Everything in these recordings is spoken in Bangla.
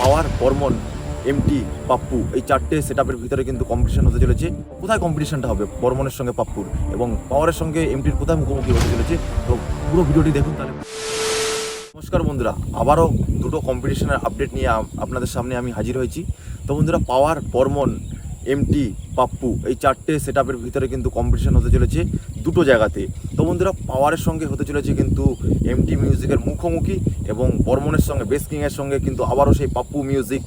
পাওয়ার বর্মন এমটি পাপ্পু, এই চারটে সেট আপের ভিতরে কিন্তু কম্পিটিশন হতে চলেছে। কোথায় কম্পিটিশনটা হবে? বর্মনের সঙ্গে পাপ্পুর এবং পাওয়ারের সঙ্গে এমটির কোথায় মুখোমুখি হতে চলেছে? তো পুরো ভিডিওটি দেখুন তাহলে। নমস্কার বন্ধুরা, আবারও দুটো কম্পিটিশনের আপডেট নিয়ে আপনাদের সামনে আমি হাজির হয়েছি। তো বন্ধুরা পাওয়ার বর্মন এমটি পাপ্পু এই চারটে সেট আপের ভিতরে কিন্তু কম্পিটিশন হতে চলেছে দুটো জায়গাতে। তো বন্ধুরা পাওয়ারের সঙ্গে হতে চলেছে কিন্তু এমটি মিউজিকের মুখোমুখি এবং বর্মনের সঙ্গে বেস কিংয়ের সঙ্গে কিন্তু আবারও সেই পাপ্পু মিউজিক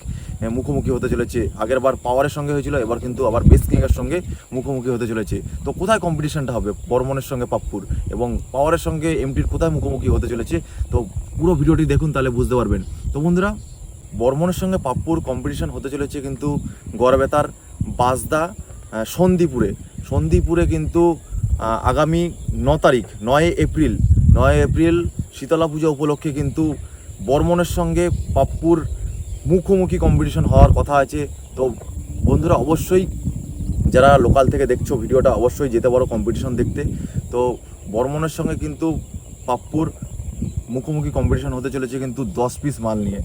মুখোমুখি হতে চলেছে। আগের বার পাওয়ারের সঙ্গে হয়েছিল, এবার কিন্তু আবার বেস কিংয়ের সঙ্গে মুখোমুখি হতে চলেছে। তো কোথায় কম্পিটিশনটা হবে বর্মনের সঙ্গে পাপ্পুর এবং পাওয়ারের সঙ্গে এমটির কোথায় মুখোমুখি হতে চলেছে? তো পুরো ভিডিওটি দেখুন, তাহলে বুঝতে পারবেন। তো বন্ধুরা, বর্মনের সঙ্গে পাপ্পুর কম্পিটিশন হতে চলেছে কিন্তু গড়বেতার আহ, সন্দীপুরে। সন্দীপুরে কিন্তু আগামী ন তারিখ নয় এপ্রিল নয় এপ্রিল শীতলা পূজা উপলক্ষে কিন্তু বর্মনের সঙ্গে পাপ্পুর মুখোমুখি কম্পিটিশন হওয়ার কথা আছে। তো বন্ধুরা অবশ্যই যারা লোকাল থেকে দেখছ ভিডিওটা অবশ্যই যেতে পারো কম্পিটিশন দেখতে। তো বর্মনের সঙ্গে কিন্তু পাপ্পুর মুখোমুখি কম্পিটিশন হতে চলেছে কিন্তু দশ পিস মাল নিয়ে।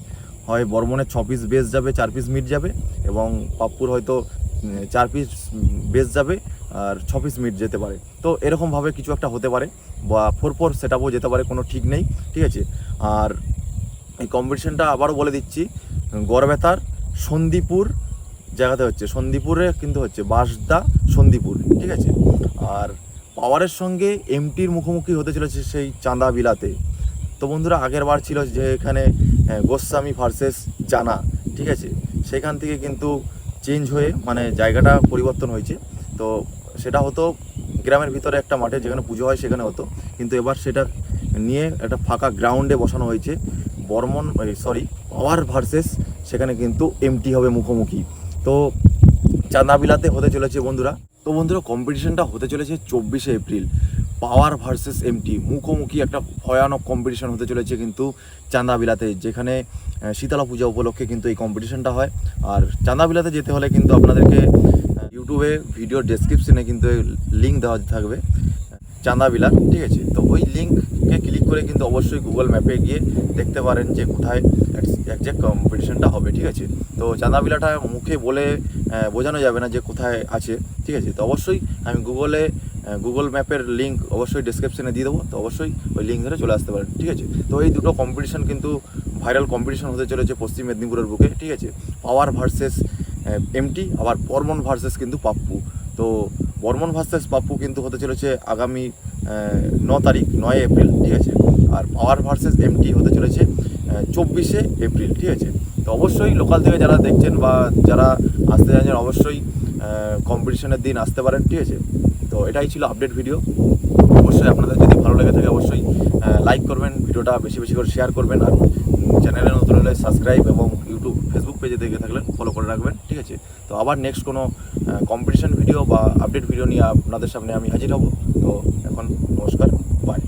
হয় বর্মনের ছ পিস বেস যাবে চার পিস মিট যাবে এবং পাপ্পুর হয়তো চার পিস বেস যাবে আর ছ পিস মিট যেতে পারে। তো এরকমভাবে কিছু একটা হতে পারে বা ফোর ফোর সেট যেতে পারে, কোনো ঠিক নেই, ঠিক আছে? আর এই কম্পিটিশনটা আবারও বলে দিচ্ছি, গড়বেতার, সন্দীপুর জায়গাতে হচ্ছে। সন্দীপুরে কিন্তু হচ্ছে বাসদা সন্দীপুর, ঠিক আছে? আর পাওয়ারের সঙ্গে এমটির মুখোমুখি হতে চলেছে সেই চাঁদা বিলাতে। তো বন্ধুরা, আগের বার ছিল যে এখানে গোস্বামী ভার্সেস জানা, ঠিক আছে? সেখান থেকে কিন্তু চেঞ্জ হয়ে মানে জায়গাটা পরিবর্তন হয়েছে। তো সেটা হতো গ্রামের ভিতরে একটা মাঠে যেখানে পুজো হয় সেখানে হতো। কিন্তু এবার সেটা নিয়ে একটা ফাঁকা গ্রাউন্ডে বসানো হয়েছে। বর্মন সরি পাওয়ার ভার্সেস সেখানে কিন্তু এমটি হবে মুখোমুখি। তো চাঁদাবিলাতে হতে চলেছে বন্ধুরা। তো বন্ধুরা কম্পিটিশনটা হতে চলেছে চব্বিশে এপ্রিল। পাওয়ার ভার্সেস এমটি মুখোমুখি একটা ভয়ানক কম্পিটিশন হতে চলেছে কিন্তু চাঁদাবিলাতে, যেখানে শীতলা পূজা উপলক্ষে কিন্তু এই কম্পিটিশনটা হয়। আর চাঁদাবিলাতে যেতে হলে কিন্তু আপনাদেরকে ইউটিউবে ভিডিও ডেসক্রিপশনে কিন্তু লিঙ্ক দেওয়া থাকবে চাঁদাবিলা, ঠিক আছে? তো ওই লিঙ্ককে ক্লিক করে কিন্তু অবশ্যই গুগল ম্যাপে গিয়ে দেখতে পারেন যে কোথায় একজ্যাক্ট কম্পিটিশনটা হবে, ঠিক আছে? তো চাঁদাবিলাটা মুখে বলে বোঝানো যাবে না যে কোথায় আছে, ঠিক আছে? তো অবশ্যই আমি গুগলে গুগল ম্যাপের লিঙ্ক অবশ্যই ডিসক্রিপশনে দিয়ে দেবো। তো অবশ্যই ওই লিঙ্ক ধরে চলে আসতে পারেন, ঠিক আছে? তো এই দুটো কম্পিটিশন কিন্তু ভাইরাল কম্পিটিশন হতে চলেছে পশ্চিম মেদিনীপুরের বুকে, ঠিক আছে? পাওয়ার ভার্সেস এমটি আবার বর্মন ভার্সেস কিন্তু পাপ্পু তো বর্মন ভার্সেস পাপ্পু কিন্তু হতে চলেছে আগামী ন তারিখ, নয় এপ্রিল, ঠিক আছে? আর পাওয়ার ভার্সেস এমটি হতে চলেছে চব্বিশে এপ্রিল, ঠিক আছে? তো অবশ্যই লোকাল থেকে যারা দেখছেন বা যারা আসতে চাইছেন অবশ্যই কম্পিটিশনের দিন আসতে পারেন, ঠিক আছে? তো এটাই ছিল আপডেট ভিডিও অবশ্যই আপনাদের যদি ভালো লেগে থাকে, অবশ্যই লাইক করবেন, ভিডিওটা বেশি বেশি করে শেয়ার করবেন আর চ্যানেলে নতুন হলে সাবস্ক্রাইব এবং ইউটিউব ফেসবুক পেজে দেখে থাকলে ফলো করে রাখবেন, ঠিক আছে? তো আবার নেক্সট কোনো কম্পিটিশান ভিডিও বা আপডেট ভিডিও নিয়ে আপনাদের সামনে আমি হাজির হব। তো এখন নমস্কার বাই